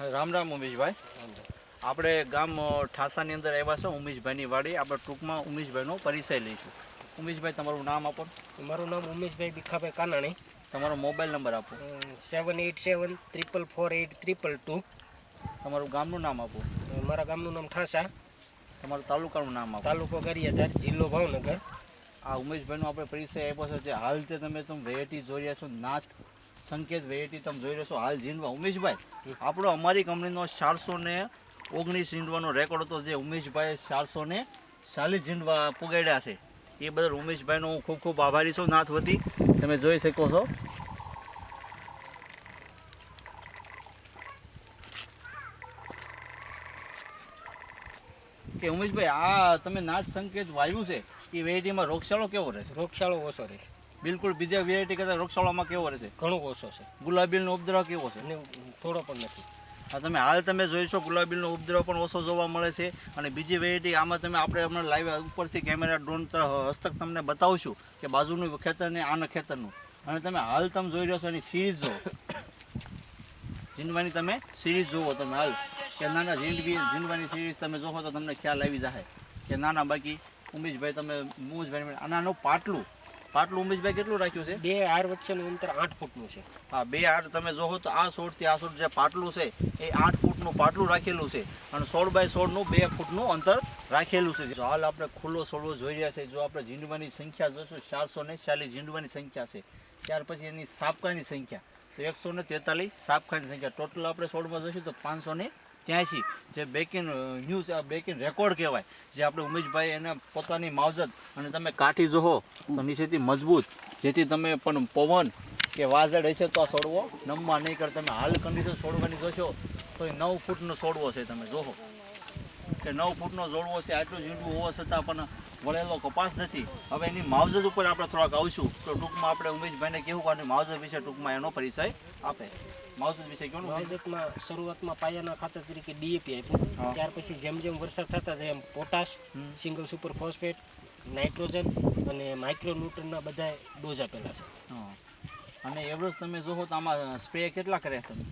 રામ રામ ઉમેશભાઈ. આપણે ગામ ઠાસાની અંદર આવ્યા છે ઉમેશભાઈની વાડી. આપણે ટૂંકમાં ઉમેશભાઈનો પરિચય લઈશું. ઉમેશભાઈ તમારું નામ આપો. મારું નામ ઉમેશભાઈ ભીખાભાઈ કાનાણી. તમારો મોબાઈલ નંબર આપો. Seven eight seven triple four eight triple two તમારું ગામનું નામ આપો. મારા ગામનું નામ ઠાસા. તમારું તાલુકાનું નામ આપો. તાલુકો ગરિયાધાર જિલ્લો ભાવનગર. આ ઉમેશભાઈનો આપણે પરિચય આપ્યો છે. જે હાલ તે તમે તમે વેરાયટી જોઈ રહ્યા છો નાથ સંકેત વેરાયટી તમે જોઈ રહ્યો છો. હાલ જીંડવા ઉમેશભાઈ. આપણો અમારી કંપનીનો ચારસો ને ઓગણીસ જીંડવાનો રેકોર્ડ હતો જે ઉમેશભાઈ ચારસો ને ચાલીસ જીંડવા પુગાડ્યા છે. એ બદલ ઉમેશભાઈનો હું ખૂબ ખૂબ આભારી છું. નાથ વતી, તમે જોઈ શકો છો. કે ઉમેશભાઈ, આ તમે નાચ સંકેત વાયુ છે. એ વેરાયટીમાં રોગશાળો કેવો રહેશે રોગશાળો ઓછો રહે બિલકુલ બીજા વેરાયટી કરતાં રોગશાળામાં કેવો રહેશે ઘણો ઓછો છે. ગુલાબીનો ઉપદ્રવ કેવો છે? થોડો પણ નથી. આ તમે હાલ તમે જોઈશો ગુલાબીનો ઉપદ્રવ પણ ઓછો જોવા મળે છે. અને બીજી વેરાયટી આમાં તમે આપણે હમણાં લાઈવ ઉપરથી કેમેરા ડ્રોન હસ્તક તમને બતાવશું કે બાજુનું ખેતર ને આના ખેતરનું. અને તમે હાલ તમે જોઈ રહ્યો છો એની સિરીઝ જુઓ. જીંડવાની તમે સિરીઝ જુઓ તમે હાલ. કે નાના જીંડવી જીંડવાની સિરીઝ તમે જોવો તો તમને ખ્યાલ આવી જાય કે નાના બાકી ઉમેશભાઈ તમે મુજભાઈ આનાનું પાટલું પાટલું ઉમેશભાઈ કેટલું રાખ્યું છે? બે હાર વચ્ચેનું અંતર આઠ ફૂટનું છે. હા બે હાર તમે જોવો તો આ સોળથી આ સોળ જે પાટલું છે એ આઠ ફૂટનું પાટલું રાખેલું છે અને સોળ બાય સોળનું બે ફૂટનું અંતર રાખેલું છે. હાલ આપણે ખુલ્લો સોળવો જોઈ રહ્યા છે જો આપણે ઝીંડવાની સંખ્યા જોઈશું ચારસો ને ચાલીસ ઝીંડવાની સંખ્યા છે. ત્યાર પછી એની સાપકાની સંખ્યા તો એકસો ને તેતાલીસ સાપકાની સંખ્યા. ટોટલ આપણે સોળમાં જોઈશું તો પાંચસો ને ત્યાંસી જે બેકિંગ ન્યૂઝ બેકિંગ રેકોર્ડ કહેવાય, જે આપણે ઉમેશભાઈ એને પોતાની માવજત અને તમે કાઠી જોહો, તો નીચેથી મજબૂત, જેથી તમે પણ પવન કે વાઝડ હશે તો આ છોડવો નમવા નહીં કર, તમે હાલ કન્ડિશન છોડવાની જોશો, તો નવ ફૂટનો છોડવો છે તમે, જોહો. કે નવ ફૂટનો જોડવો છે આટલું ઝીંડું હોવા છતાં પણ વળેલો કપાસ નથી. હવે એની માવજત ઉપર આપણે થોડાક આવશું. તો ટૂંકમાં આપણે ઉમેશભાઈને કહેવું કે માવજત વિશે ટૂંકમાં એનો પરિચય આપે. માવજત વિશે કેવું? માવજતમાં શરૂઆતમાં પાયાના ખાતર તરીકે ડીએપી આપ્યું. ત્યાર પછી જેમ જેમ વરસાદ થતા એમ potash single super phosphate nitrogen અને માઇક્રોન્યુટ્રનના બધા ડોઝ આપેલા છે. અને એવરેજ તમે જોવો તો આમાં સ્પ્રે કેટલા કર્યા તમે?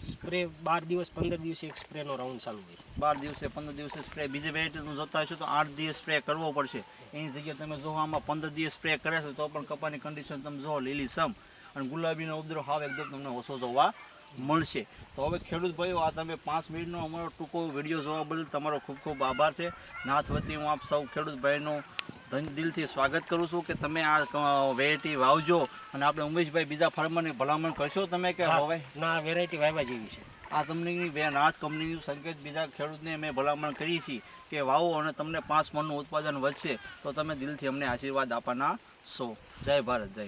સ્પ્રે બાર દિવસ, પંદર દિવસે એક સ્પ્રેનો રાઉન્ડ ચાલુ હોય છે. બાર દિવસે, પંદર દિવસે સ્પ્રે બીજી વેરાયટીનું જોતા હશો તો આઠ દિવસ સ્પ્રે કરવો પડશે. એની જગ્યાએ તમે જો આમાં પંદર દિવસ સ્પ્રે કરે છે તો પણ કપાની કન્ડિશન તમે જો લીલી સમ અને ગુલાબીનો ઉપદ્રવ હાવ એકદમ તમને ઓછો જોવા મળશે. તો હવે ખેડૂત ભાઈઓ, આ તમે પાંચ મિનિટનો અમારો ટૂંકો વીડિયો જોવા બદલ તમારો ખૂબ ખૂબ આભાર છે. નાથ વતી હું આપ સૌ ખેડૂત ભાઈનું ધન દિલથી સ્વાગત કરું છું કે તમે આ વેરાયટી વાવજો અને આપણે ઉમેશભાઈ બીજા ફાર્મરની ભલામણ કરશો તમે કે હવે? ના વેરાયટી વાવવા જેવી છે. આ કંપનીની બે નાથ કંપનીનું સંકેત બીજા ખેડૂતને અમે ભલામણ કરી છે કે વાવો અને તમને પાંચ મણનું ઉત્પાદન વધશે તો તમે દિલથી અમને આશીર્વાદ આપવાના છો. જય ભારત જય